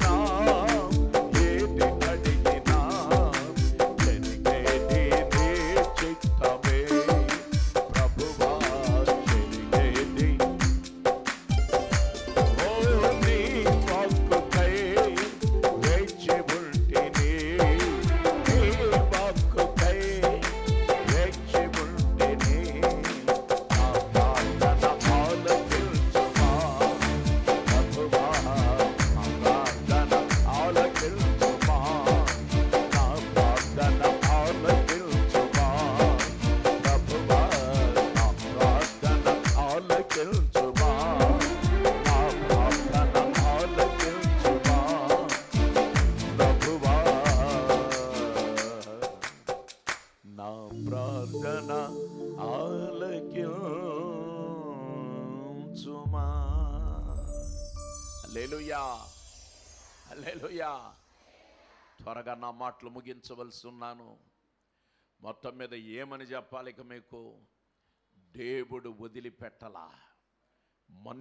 প্রাণ ప్రార్థన ఆలకించుమా. హల్లెలూయా. హల్లెలూయా. త్వరగా నా మాటలు ముగించవలసి ఉన్నాను. మొత్తం మీద ఏమని చెప్పాలి ఇక మీకు? దేవుడు వదిలిపెట్టలా. మన్